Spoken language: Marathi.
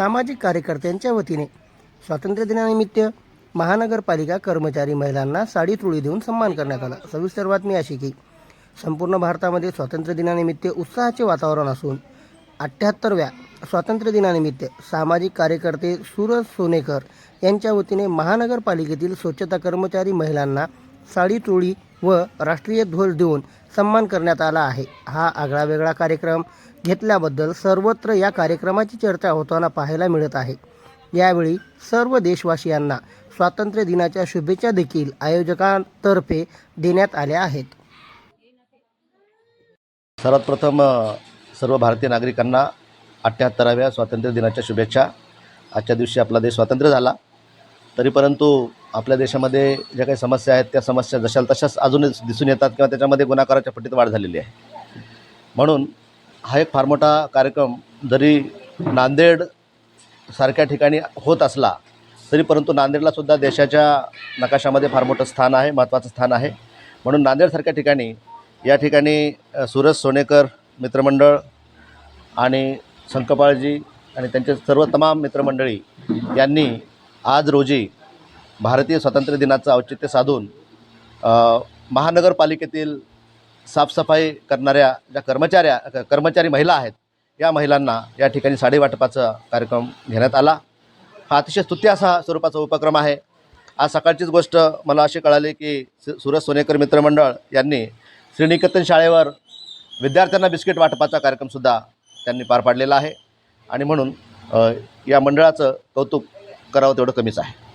सामाजिक कार्यकर्त्यांच्या वतीने स्वातंत्र्य दिनानिमित्त महानगरपालिका कर्मचारी महिलांना साडी तुळी देऊन सन्मान करण्यात आला. सविस्तर बातमी अशी की संपूर्ण भारतामध्ये स्वातंत्र्य दिनानिमित्त उत्साहाचे वातावरण असून अठ्ठ्याहत्तरव्या स्वातंत्र्य दिनानिमित्त सामाजिक कार्यकर्ते सूरज सोनेकर यांच्या वतीने महानगरपालिकेतील स्वच्छता कर्मचारी महिलांना साडी चोळी व राष्ट्रीय ध्वज देऊन सन्मान करण्यात आला आहे. हा आगळा वेगळा कार्यक्रम घेतल्याबद्दल सर्वत्र या कार्यक्रमाची चर्चा होताना पाहायला मिळत आहे. यावेळी सर्व देशवासियांना स्वातंत्र्य दिनाच्या शुभेच्छा देखील आयोजकांतर्फे देण्यात आल्या आहेत. सर्वात प्रथम सर्व भारतीय नागरिकांना अठ्ठ्याहत्तराव्या स्वातंत्र्य दिनाच्या शुभेच्छा. आजच्या दिवशी आपला देश स्वातंत्र्य झाला. तरी परंतु आपल्या देशामध्ये ज्या काही समस्या आहेत त्या समस्या जशाल तशाच अजूनच दिसून येतात किंवा त्याच्यामध्ये गुन्हाकाराच्या पट्टीत वाढ झालेली आहे. म्हणून हा एक फार मोठा कार्यक्रम जरी नांदेड सारख्या ठिकाणी होत असला तरी परंतु नांदेडलासुद्धा देशाच्या नकाशामध्ये फार मोठं स्थान आहे महत्त्वाचं स्थान आहे. म्हणून नांदेडसारख्या ठिकाणी या ठिकाणी सूरज सोनेकर मित्रमंडळ आणि संकपाळजी आणि त्यांचे सर्व तमाम मित्रमंडळी यांनी आज रोजी भारतीय स्वातंत्र्य दिनाचं औचित्य साधून महानगरपालिकेतील साफसफाई करणाऱ्या ज्या कर्मचाऱ्या क- कर्मचारी महिला आहेत या महिलांना या ठिकाणी साडी वाटपाचा कार्यक्रम घेण्यात आला. हा अतिशय स्तुत्य असा स्वरूपाचा उपक्रम आहे. आज सकाळचीच गोष्ट मला अशी कळाली की सु- सूरज सोनेकर मित्रमंडळ यांनी श्रीनिकेतन शाळेवर विद्यार्थ्यांना बिस्किट वाटपाचा कार्यक्रमसुद्धा त्यांनी पार पाडलेला आहे. आणि म्हणून या मंडळाचं कौतुक करावं तेवढं कमीच आहे.